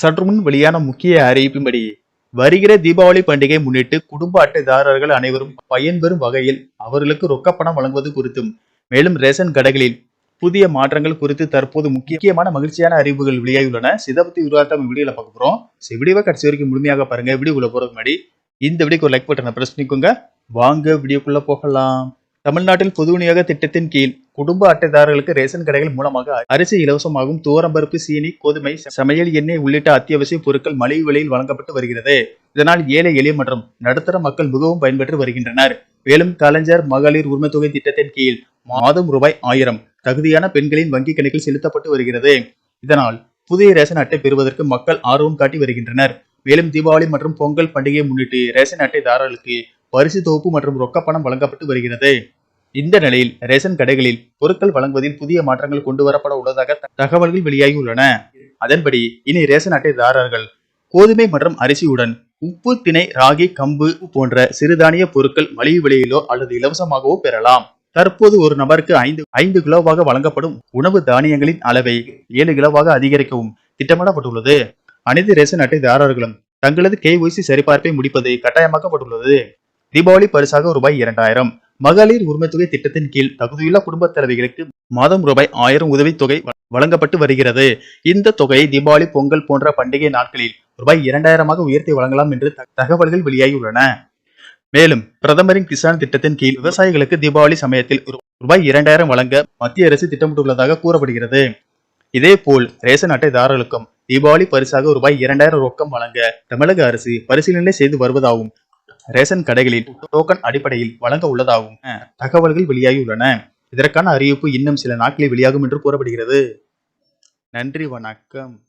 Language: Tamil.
சற்று முன் வெளியான முக்கிய அறிவிப்பின்படி வருகிற தீபாவளி பண்டிகை முன்னிட்டு குடும்ப அட்டைதாரர்கள் அனைவரும் பயன்பெறும் வகையில் அவர்களுக்கு ரொக்கப்பணம் வழங்குவது குறித்தும் மேலும் ரேஷன் கடைகளில் புதிய மாற்றங்கள் குறித்து தற்போது முக்கியமான மகிழ்ச்சியான அறிவிப்புகள் வெளியாகியுள்ளன. சிதபத்தி பத்தி விரிவாக வீடியோல பார்க்க போறோம். So, வீடியோவை கடைசி வரைக்கும் முழுமையாக பாருங்க. வீடியோக்குள்ள போறதுக்கு முன்னாடி இந்த வீடியோக்கு ஒரு லைக் பட்டனை பிரஸ் பண்ணிக்கோங்க. வாங்க வீடியோக்குள்ள போகலாம். தமிழ்நாட்டில் பொது விநியோக திட்டத்தின் கீழ் குடும்ப அட்டைதாரர்களுக்கு ரேஷன் கடைகள் மூலமாக அரிசி இலவசமாகவும் துவரம்பருப்பு சீனி கோதுமை சமையல் எண்ணெய் உள்ளிட்ட அத்தியாவசிய பொருட்கள் மலிவு விலையில் வழங்கப்பட்டு வருகிறது. இதனால் ஏழை எளிய மற்றும் நடுத்தர மக்கள் மிகவும் பயன்பெற்று வருகின்றனர். மேலும் கலைஞர் மகளிர் உரிமை தொகை திட்டத்தின் கீழ் மாதம் ரூபாய் ஆயிரம் தகுதியான பெண்களின் வங்கி கணக்கில் செலுத்தப்பட்டு வருகிறது. இதனால் புதிய ரேஷன் அட்டை பெறுவதற்கு மக்கள் ஆர்வம் காட்டி வருகின்றனர். மேலும் தீபாவளி மற்றும் பொங்கல் பண்டிகையை முன்னிட்டு ரேஷன் அட்டைதாரர்களுக்கு பரிசு தொகுப்பு மற்றும் ரொக்கப்பணம் வழங்கப்பட்டு வருகிறது. இந்த நிலையில் ரேஷன் கடைகளில் பொருட்கள் வழங்குவதில் புதிய மாற்றங்கள் கொண்டு வரப்பட உள்ளதாக த- தகவல்கள் வெளியாகியுள்ளன. அதன்படி இனி ரேஷன் அட்டைதாரர்கள் கோதுமை மற்றும் அரிசியுடன் உப்பு திணை ராகி கம்பு போன்ற சிறுதானிய பொருட்கள் மலிவு விலையிலோ அல்லது இலவசமாகவோ பெறலாம். தற்போது ஒரு நபருக்கு ஐந்து ஐந்து கிலோவாக வழங்கப்படும் உணவு தானியங்களின் அளவை ஏழு கிலோவாக அதிகரிக்கவும் திட்டமிடப்பட்டுள்ளது. அனைத்து ரேஷன் அட்டைதாரர்களும் தங்களது கேஒய்சி சரிபார்ப்பை முடிப்பது கட்டாயமாக்கப்பட்டுள்ளது. தீபாவளி பரிசாக ரூபாய் இரண்டாயிரம் மகளிர் உரிமைத்தொகை திட்டத்தின் கீழ் தகுதியுள்ள குடும்பத் தலைவிகளுக்கு மாதம் ரூபாய் ஆயிரம் உதவித்தொகை வழங்கப்பட்டு வருகிறது. இந்த தொகையை தீபாவளி பொங்கல் போன்ற பண்டிகை நாட்களில் ரூபாய் இரண்டாயிரமாக உயர்த்தி வழங்கலாம் என்று த- தகவல்கள் வெளியாகியுள்ளன. மேலும் பிரதமரின் கிசான் திட்டத்தின் கீழ் விவசாயிகளுக்கு தீபாவளி சமயத்தில் ரூபாய் இரண்டாயிரம் வழங்க மத்திய அரசு திட்டமிட்டுள்ளதாக கூறப்படுகிறது. இதேபோல் ரேஷன் அட்டைதாரர்களுக்கும் தீபாவளி பரிசாக ரூபாய் இரண்டாயிரம் ரொக்கம் வழங்க தமிழக அரசு பரிசீலனை செய்து வருவதாகவும் ரேஷன் கடைகளில் டோக்கன் அடிப்படையில் வழங்க உள்ளதாகவும் தகவல்கள் வெளியாகியுள்ளன. இதற்கான அறிவிப்பு இன்னும் சில நாட்களில் வெளியாகும் என்று கூறப்படுகிறது. நன்றி வணக்கம்.